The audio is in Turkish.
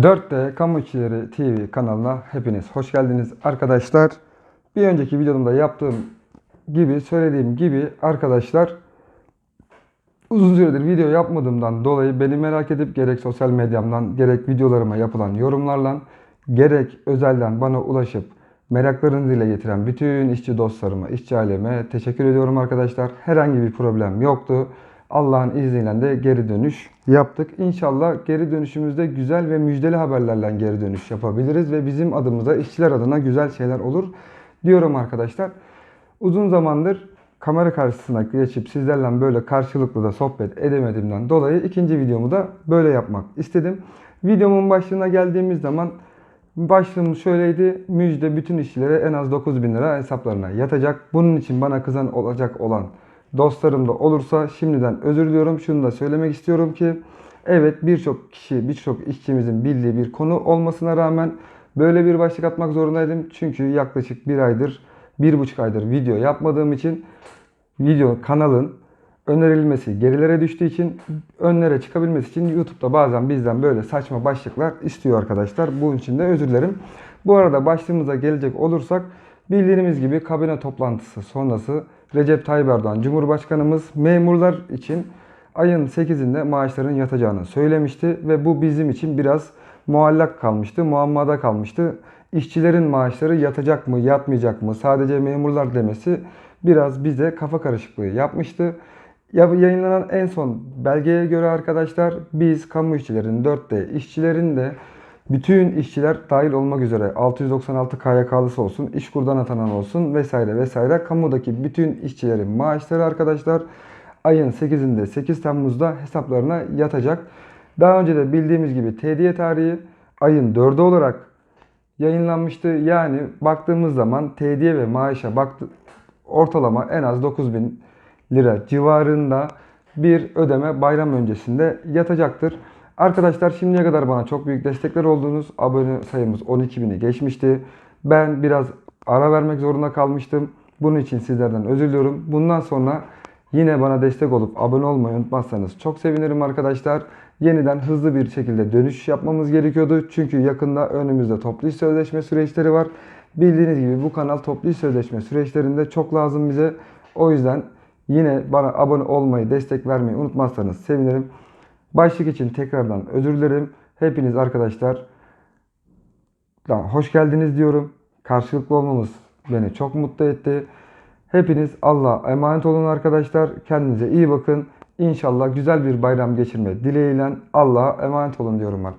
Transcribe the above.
4D Kamu İşçileri TV kanalına hepiniz hoş geldiniz arkadaşlar. Bir önceki videomda yaptığım gibi söylediğim gibi arkadaşlar uzun süredir video yapmadığımdan dolayı beni merak edip gerek sosyal medyamdan gerek videolarıma yapılan yorumlarla gerek özelden bana ulaşıp meraklarını dile getiren bütün işçi dostlarıma, işçi aileme teşekkür ediyorum arkadaşlar. Herhangi bir problem yoktu. Allah'ın izniyle de geri dönüş yaptık. İnşallah geri dönüşümüzde güzel ve müjdeli haberlerle geri dönüş yapabiliriz ve bizim adımıza işçiler adına güzel şeyler olur diyorum arkadaşlar. Uzun zamandır kamera karşısına geçip sizlerle böyle karşılıklı da sohbet edemediğimden dolayı ikinci videomu da böyle yapmak istedim. Videomun başlığına geldiğimiz zaman başlığım şöyleydi. Müjde bütün işçilere en az 9000 lira hesaplarına yatacak. Bunun için bana kızan olacak olan dostlarım da olursa şimdiden özür diliyorum. Şunu da söylemek istiyorum ki evet birçok kişi, birçok işçimizin bildiği bir konu olmasına rağmen böyle bir başlık atmak zorundaydım. Çünkü yaklaşık bir aydır, bir buçuk aydır video yapmadığım için video kanalın önerilmesi gerilere düştüğü için önlere çıkabilmesi için YouTube'da bazen bizden böyle saçma başlıklar istiyor arkadaşlar. Bunun için de özür dilerim. Bu arada başlığımıza gelecek olursak bildiğimiz gibi kabine toplantısı sonrası Recep Tayyip Erdoğan Cumhurbaşkanımız memurlar için ayın 8'inde maaşların yatacağını söylemişti ve bu bizim için biraz muallak kalmıştı, muammada kalmıştı. İşçilerin maaşları yatacak mı, yatmayacak mı, sadece memurlar demesi biraz bize kafa karışıklığı yapmıştı. Ya- Yayınlanan en son belgeye göre arkadaşlar biz kamu işçilerin 4D işçilerin de bütün işçiler dahil olmak üzere 696 KYK'lısı olsun, işkurdan atanan olsun vesaire vesaire kamudaki bütün işçilerin maaşları arkadaşlar ayın 8'inde 8 Temmuz'da hesaplarına yatacak. Daha önce de bildiğimiz gibi tediye tarihi ayın 4'ü olarak yayınlanmıştı. Yani baktığımız zaman tediye ve maaşa baktı, ortalama en az 9000 lira civarında bir ödeme bayram öncesinde yatacaktır. Arkadaşlar şimdiye kadar bana çok büyük destekler oldunuz. Abone sayımız 12.000'i geçmişti. Ben biraz ara vermek zorunda kalmıştım. Bunun için sizlerden özür diliyorum. Bundan sonra yine bana destek olup abone olmayı unutmazsanız çok sevinirim arkadaşlar. Yeniden hızlı bir şekilde dönüş yapmamız gerekiyordu. Çünkü yakında önümüzde toplu iş sözleşme süreçleri var. Bildiğiniz gibi bu kanal toplu iş sözleşme süreçlerinde çok lazım bize. O yüzden yine bana abone olmayı, destek vermeyi unutmazsanız sevinirim. Başlık için tekrardan özür dilerim. Hepiniz arkadaşlar da hoş geldiniz diyorum. Karşılıklı olmamız beni çok mutlu etti. Hepiniz Allah'a emanet olun arkadaşlar. Kendinize iyi bakın. İnşallah güzel bir bayram geçirme dileğiyle Allah'a emanet olun diyorum ben.